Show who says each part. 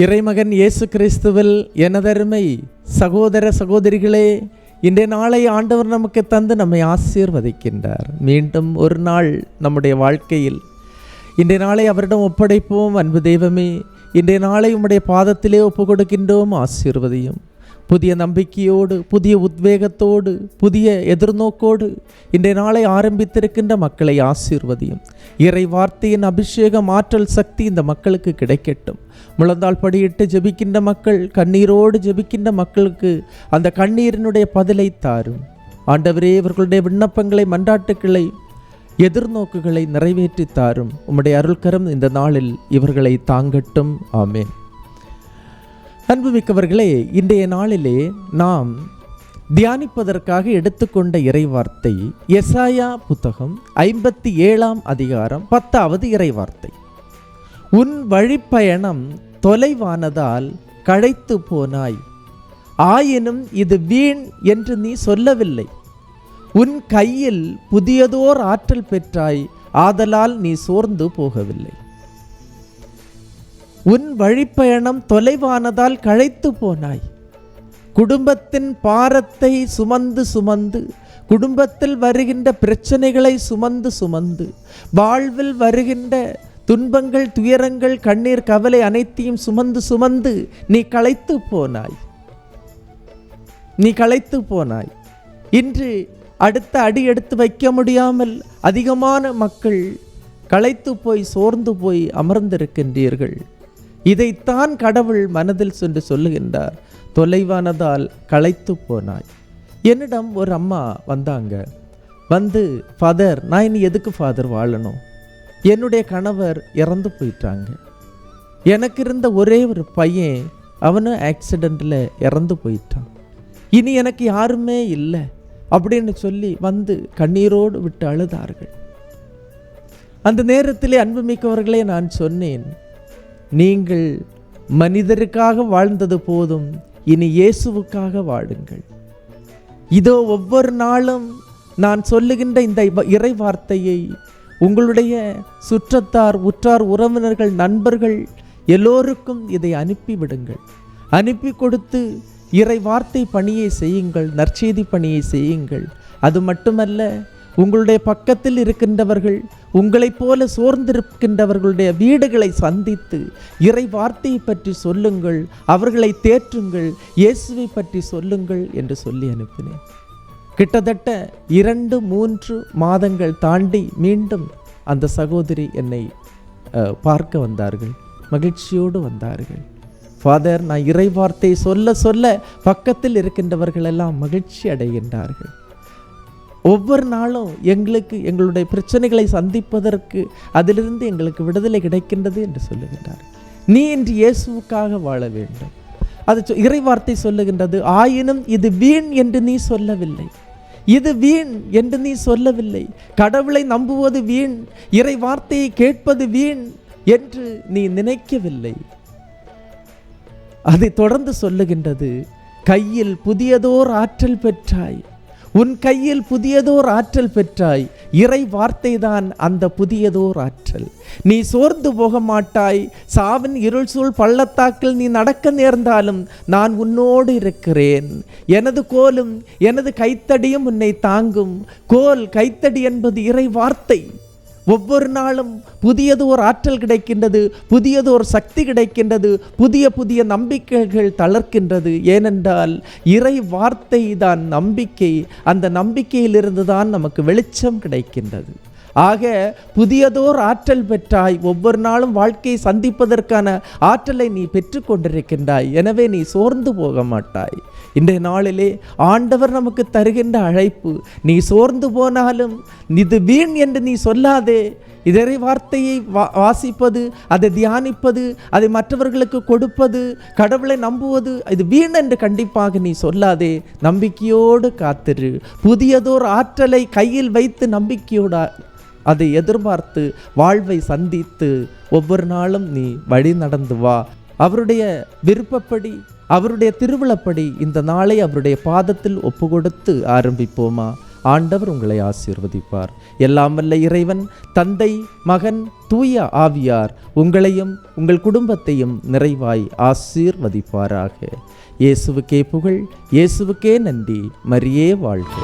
Speaker 1: இறைமகன் இயேசு கிறிஸ்துவில் எனதருமை சகோதர சகோதரிகளே இன்றைய நாளை ஆண்டவர் நமக்கு தந்து நம்மை ஆசீர்வதிக்கின்றார். மீண்டும் ஒரு நாள் நம்முடைய வாழ்க்கையில் இன்றைய நாளை அவரிடம் ஒப்படைப்போம். அன்பு தெய்வமே இன்றைய நாளை உம்முடைய பாதத்திலே ஒப்பு கொடுக்கின்றோம் ஆசீர்வதியும். புதிய நம்பிக்கையோடு புதிய உத்வேகத்தோடு புதிய எதிர்நோக்கோடு இன்றைய நாளை ஆரம்பித்திருக்கின்ற மக்களை ஆசீர்வதியும். இறை வார்த்தையின் அபிஷேகம் ஆற்றல் சக்தி இந்த மக்களுக்கு கிடைக்கட்டும். முழந்தால் படியிட்டு ஜெபிக்கின்ற மக்கள் கண்ணீரோடு ஜெபிக்கின்ற மக்களுக்கு அந்த கண்ணீரினுடைய பதிலை தாரும். ஆண்டவரே இவர்களுடைய விண்ணப்பங்களை மன்றாட்டுக்களை எதிர்நோக்குகளை நிறைவேற்றி தாரும். உம்முடைய அருள்கரம் இந்த நாளில் இவர்களை தாங்கட்டும். ஆமேன். அன்புமிக்கவர்களே இன்றைய நாளிலே நாம் தியானிப்பதற்காக எடுத்துக்கொண்ட இறைவார்த்தை எசாயா புத்தகம் ஐம்பத்தி ஏழாம் அதிகாரம் பத்தாவது இறைவார்த்தை. உன் வழிப்பயணம் தொலைவானதால் களைத்து போனாய். ஆயினும் இது வீண் என்று நீ சொல்லவில்லை. உன் கையில் புதியதோர் ஆற்றல் பெற்றாய். ஆதலால் நீ சோர்ந்து போகவில்லை. உன் வழிப்பயணம் தொலைவானதால் களைத்து போனாய். குடும்பத்தின் பாரத்தை சுமந்து சுமந்து குடும்பத்தில் வருகின்ற பிரச்சனைகளை சுமந்து சுமந்து வாழ்வில் வருகின்ற துன்பங்கள் துயரங்கள் கண்ணீர் கவலை அனைத்தையும் சுமந்து சுமந்து நீ களைத்து போனாய். நீ களைத்து போனாய். இன்று அடுத்த அடி எடுத்து வைக்க முடியாமல் அதிகமான மக்கள் களைத்து போய் சோர்ந்து போய் அமர்ந்திருக்கின்றீர்கள். இதைத்தான் கடவுள் மனதில் சென்று சொல்லுகின்றார் தொலைவானதால் களைத்து போனாய். என்னிடம் ஒரு அம்மா வந்தாங்க. வந்து ஃபாதர் நான் இனி எதுக்கு ஃபாதர் வாழணும்? என்னுடைய கணவர் இறந்து போயிட்டாங்க. எனக்கு இருந்த ஒரே ஒரு பையன் அவனும் ஆக்சிடெண்ட்டில் இறந்து போயிட்டான். இனி எனக்கு யாருமே இல்லை அப்படின்னு சொல்லி வந்து கண்ணீரோடு விட்டு அழுதார்கள். அந்த நேரத்திலே அன்புமிக்கவர்களே நான் சொன்னேன் நீங்கள் மனிதருக்காக வாழ்ந்தது போதும் இனி இயேசுவுக்காக வாழுங்கள். இதோ ஒவ்வொரு நாளும் நான் சொல்லுகின்ற இந்த இவ- இறை வார்த்தையை உங்களுடைய சுற்றத்தார் உற்றார் உறவினர்கள் நண்பர்கள் எல்லோருக்கும் இதை அனுப்பிவிடுங்கள். அனுப்பி கொடுத்து இறை வார்த்தை பணியை செய்யுங்கள் நற்செய்தி பணியை செய்யுங்கள். அது மட்டுமல்ல உங்களுடைய பக்கத்தில் இருக்கின்றவர்கள் உங்களைப் போல சோர்ந்திருக்கின்றவர்களுடைய வீடுகளை சந்தித்து இறை வார்த்தையை பற்றி சொல்லுங்கள் அவர்களை தேற்றுங்கள் இயேசுவை பற்றி சொல்லுங்கள் என்று சொல்லி அனுப்பினேன். கிட்டத்தட்ட இரண்டு மூன்று மாதங்கள் தாண்டி மீண்டும் அந்த சகோதரி என்னை பார்க்க வந்தார்கள் மகிழ்ச்சியோடு வந்தார்கள். ஃபாதர் நான் இறை வார்த்தை சொல்ல சொல்ல பக்கத்தில் இருக்கின்றவர்கள் எல்லாம் மகிழ்ச்சி அடைகின்றார்கள். ஒவ்வொரு நாளும் எங்களுக்கு எங்களுடைய பிரச்சனைகளை சந்திப்பதற்கு அதிலிருந்து எங்களுக்கு விடுதலை கிடைக்கின்றது என்று சொல்லுகின்றார். நீ இன்று இயேசுவுக்காக வாழ வேண்டும். அது சொ- இறை வார்த்தை சொல்லுகின்றது ஆயினும் இது வீண் என்று நீ சொல்லவில்லை. இது வீண் என்று நீ சொல்லவில்லை. கடவுளை நம்புவது வீண் இறை வார்த்தையை கேட்பது வீண் என்று நீ நினைக்கவில்லை. அதை தொடர்ந்து சொல்லுகின்றது கையில் புதியதோர் ஆற்றல் பெற்றாய். உன் கையில் புதியதோர் ஆற்றல் பெற்றாய். இறை வார்த்தைதான் அந்த புதியதோர் ஆற்றல். நீ சோர்ந்து போக மாட்டாய் சாவின் இருள் சூழ் பள்ளத்தாக்கில் நீ நடக்க நேர்ந்தாலும் நான் உன்னோடு இருக்கிறேன். எனது கோலும் எனது கைத்தடியும் உன்னை தாங்கும். கோல் கைத்தடி என்பது இறை வார்த்தை. ஒவ்வொரு நாளும் புதியது ஒரு ஆற்றல் கிடைக்கின்றது புதியது ஒரு சக்தி கிடைக்கின்றது புதிய புதிய நம்பிக்கைகள் தளர்க்கின்றது. ஏனென்றால் இறை வார்த்தை தான் நம்பிக்கை. அந்த நம்பிக்கையிலிருந்து தான் நமக்கு வெளிச்சம் கிடைக்கின்றது. ஆக புதியதோர் ஆற்றல் பெற்றாய் ஒவ்வொரு நாளும் வாழ்க்கையை சந்திப்பதற்கான ஆற்றலை நீ பெற்றுக்கொண்டிருக்கின்றாய் எனவே நீ சோர்ந்து போக மாட்டாய். இன்றைய நாளிலே ஆண்டவர் நமக்கு தருகின்ற அழைப்பு நீ சோர்ந்து போனாலும் இது வீண் என்று நீ சொல்லாதே. இதரை வார்த்தையை வா- வாசிப்பது அதை தியானிப்பது அதை மற்றவர்களுக்கு கொடுப்பது கடவுளை நம்புவது இது வீண் என்று கண்டிப்பாக நீ சொல்லாதே. நம்பிக்கையோடு காத்திரு. புதியதோர் ஆற்றலை கையில் வைத்து நம்பிக்கையோட அதை எதிர்பார்த்து வாழ்வை சந்தித்து ஒவ்வொரு நாளும் நீ வழி நடந்து வா. அவருடைய விருப்பப்படி அவருடைய திருவிழப்படி இந்த நாளை அவருடைய பாதத்தில் ஒப்பு கொடுத்து ஆரம்பிப்போமா? ஆண்டவர் உங்களை ஆசீர்வதிப்பார். எல்லாம் வல்ல இறைவன் தந்தை மகன் தூய ஆவியார் உங்களையும் உங்கள் குடும்பத்தையும் நிறைவாய் ஆசீர்வதிப்பாராக. இயேசுவுக்கே புகழ் இயேசுவுக்கே நன்றி. மரியே வாழ்க.